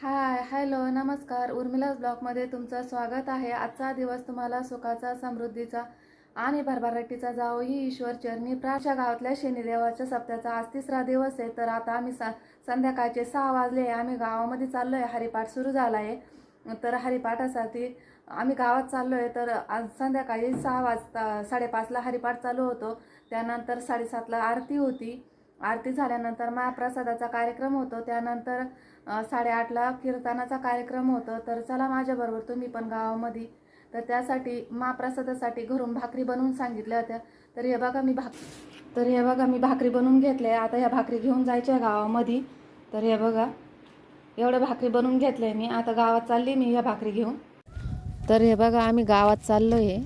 Hi hello नमस्कार. उर्मिलाज ब्लॉगमध्ये तुमचं स्वागत आहे. आजचा दिवस तुम्हाला सुखाचा समृद्धीचा आणि भरभराटीचा जावो ही ईश्वर चरणी प्राच्या गावातल्या शनिदेवाच्या सप्त्याचा आज तिसरा दिवस आहे. तर आता आम्ही सा संध्याकाळचे सहा वाजले आहे. आम्ही गावामध्ये चाललो आहे हरिपाठ सुरू झाला आहे तर हरिपाठासाठी आम्ही गावात चाललो आहे तर आज संध्याकाळी सहा वाजता साडेपाचला हरिपाठ चालू होतो. त्यानंतर साडेसातला आरती होती. आरती झाल्यानंतर महाप्रसादाचा कार्यक्रम होतो. त्यानंतर साडेआठला कीर्तनाचा कार्यक्रम होतं तर चला माझ्याबरोबर तुम्ही पण गावामध्ये. तर त्यासाठी महाप्रसादासाठी घरून भाकरी बनवून सांगितल्या होत्या. तर हे बघा मी भाक तर हे बघा मी भाकरी बनवून घेतल्या. आता ह्या भाकरी घेऊन जायच्या गावामध्ये. तर हे बघा एवढं भाकरी बनवून घेतल्या मी. आता गावात चालली मी ह्या भाकरी घेऊन. तर हे बघा आम्ही गावात चाललो आहे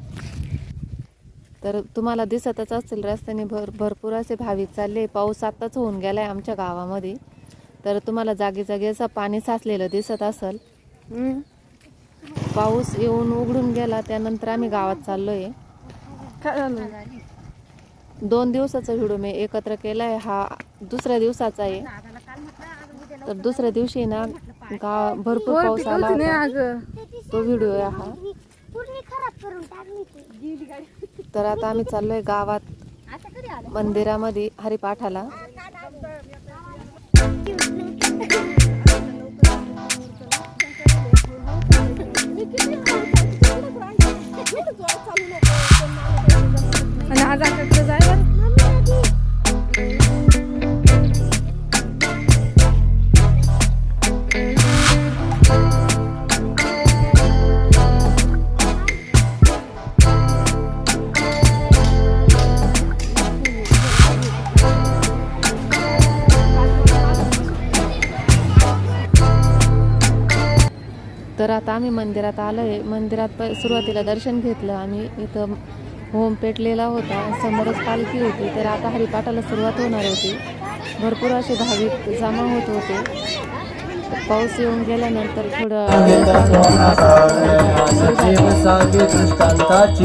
तर तुम्हाला दिसतच असतील रस्त्याने भर भरपूर असे भाविक चालले. पाऊस आत्ताच होऊन गेलाय आमच्या गावामध्ये. तर तुम्हाला जागी जागी असं पाणी साचलेलं दिसत असेल. पाऊस येऊन उघडून गेला त्यानंतर आम्ही गावात चाललोय. दोन दिवसाचा व्हिडिओ मी एकत्र केलाय हा दुसऱ्या दिवसाचा आहे. तर दुसऱ्या दिवशी ना गाव भरपूर पाऊस आला. तो व्हिडिओ आहे हा. तर आता आम्ही चाललोय गावात मंदिरामध्ये हरिपाठाला. आणि आज आकाकडे जाय तर आता आम्ही मंदिरात आलो आहे मंदिरात प सुरुवातीला दर्शन घेतलं आम्ही इथं होम पेटलेला होता समोरच पालखी होती तर आता हरिपाठाला सुरुवात होणार होती भरपूर असे भाविक जमा होत होते पाऊस येऊन गेल्यानंतर थोडं दृष्टांताची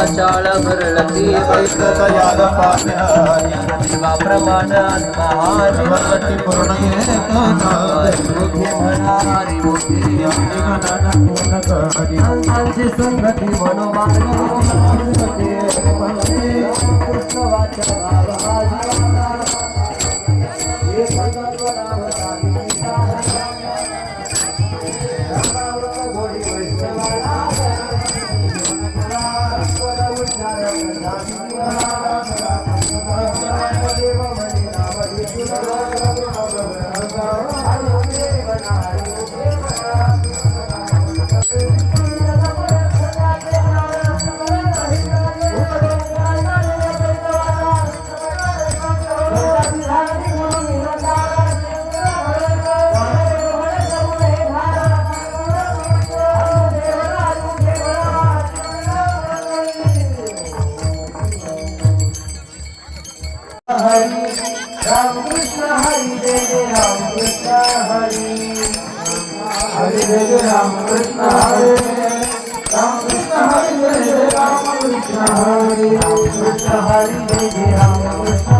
वाचाळ भरळती देवाप्रमाण महान मुखे म्हणा हरी मुखे संतांची संगती मनोमार्ग Yeah. Hari, Ram Krishna Hari, Devi Ram Krishna Hari, Hari Devi Ram Krishna Hari, Ram Krishna Hari, Devi Ram Krishna Hari, Ram Krishna Hari, Devi Ram Krishna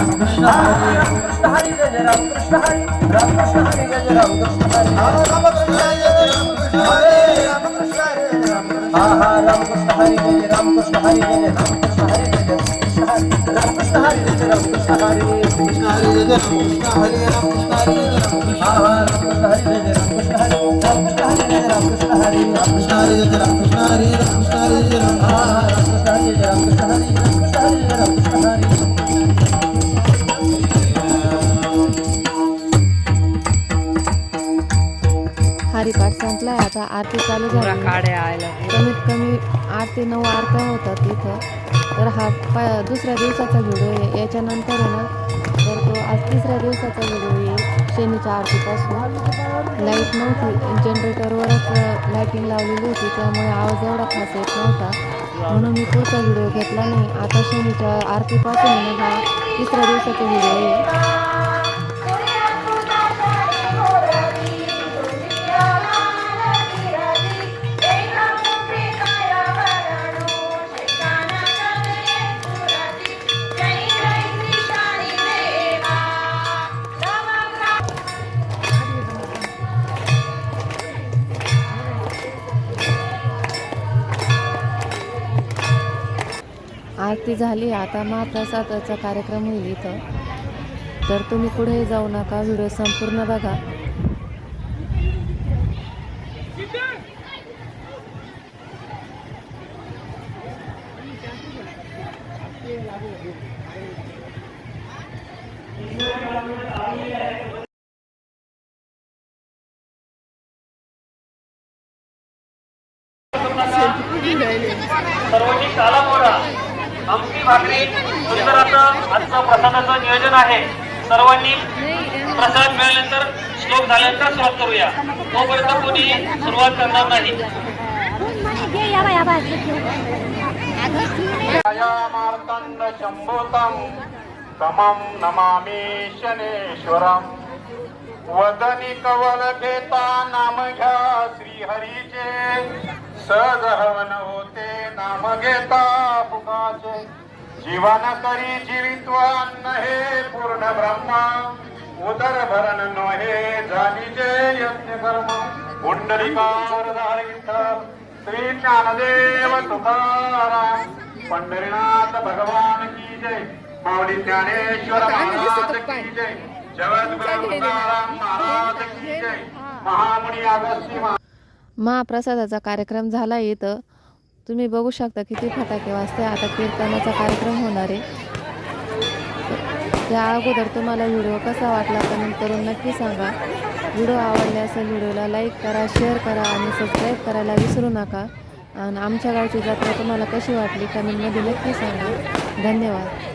Ram Krishna Hari जय राम कृष्ण हा हा राम कृष्ण हरी जय राम कृष्ण हरी जय राम कृष्ण हरी जय राम कृष्ण हरी राम कृष्ण हरी जय राम कृष्ण हरी कृष्ण हरी जय राम कृष्ण हरी राम कृष्ण हरी जय राम कृष्ण हा हा राम कृष्ण हरी जय राम कृष्ण हरी राम कृष्ण हरी जय राम कृष्ण हरी राम कृष्ण हरी जय राम कृष्ण हरी राम कृष्ण हरी जय राम हा हा राम कृष्ण हरी जय राम कृष्ण हरी राम कृष्ण हरी जय हरिपाठ संपलाय आता आरती चालू झाली. कमीत कमी आठ ते नऊ आरत्या होतात तिथं. तर हा प दुसऱ्या दिवसाचा व्हिडिओ आहे. याच्यानंतर आहे ना तर तो आज तिसऱ्या दिवसाचा व्हिडिओ येईल शनीच्या आरतीपासून. लाइट नव्हती. जनरेटरवरच लाईटिंग लावलेली होती. त्यामुळे आवाज एवढा खास येत नव्हता. म्हणून मी पुढचा व्हिडिओ घेतला नाही. आता शनीच्या आरतीपासून आहे हा तिसऱ्या दिवसाचा व्हिडिओ येईल आरती झाली आता महाप्रसादाचा कार्यक्रम होईल इथं. तर तुम्ही पुढे जाऊ नका व्हिडिओ संपूर्ण बघा. सर्वांनी काला मोडा आमची भाकरी सुंदराचं आजचं प्रसादाचं नियोजन आहे. सर्वांनी प्रसाद मिळाल्यानंतर श्लोक झाल्यानंतर सुरुवात करूया. तोपर्यंत कोणी सुरुवात करणार नाही. घे या मार्तंड शंभोतम तमं नमामि शनेश्वरम। वदनी कवल घेता नाम घ्या श्रीहरीचे। सहज होते नाम घेता फुकाचे जीवन करी जीवित्वान हे पूर्ण ब्रह्मा उदर भरण नोहे जाणीचे यज्ञ कर्म। पुंडलिकार श्री ज्ञानदेव तुकाराम। पंढरीनाथ भगवान की जय। माऊली ज्ञानेश्वर महाराज की जय। जगद्गुरु तुकाराम महाराज की जय। महामुनी अगस्ती महाप्रसादाचा कार्यक्रम झाला इथं. तुम्ही बघू शकता किती फटाके वाजते आता कीर्तनाचा कार्यक्रम होणार आहे. त्या अगोदर तुम्हाला व्हिडिओ कसा वाटला कमेंट करून नक्की सांगा. व्हिडिओ आवडले असेल व्हिडिओला लाईक करा शेअर करा आणि सबस्क्राईब करायला विसरू नका. आणि आमच्या गावची जत्रा तुम्हाला कशी वाटली कमेंटमध्ये नक्की सांगा. धन्यवाद.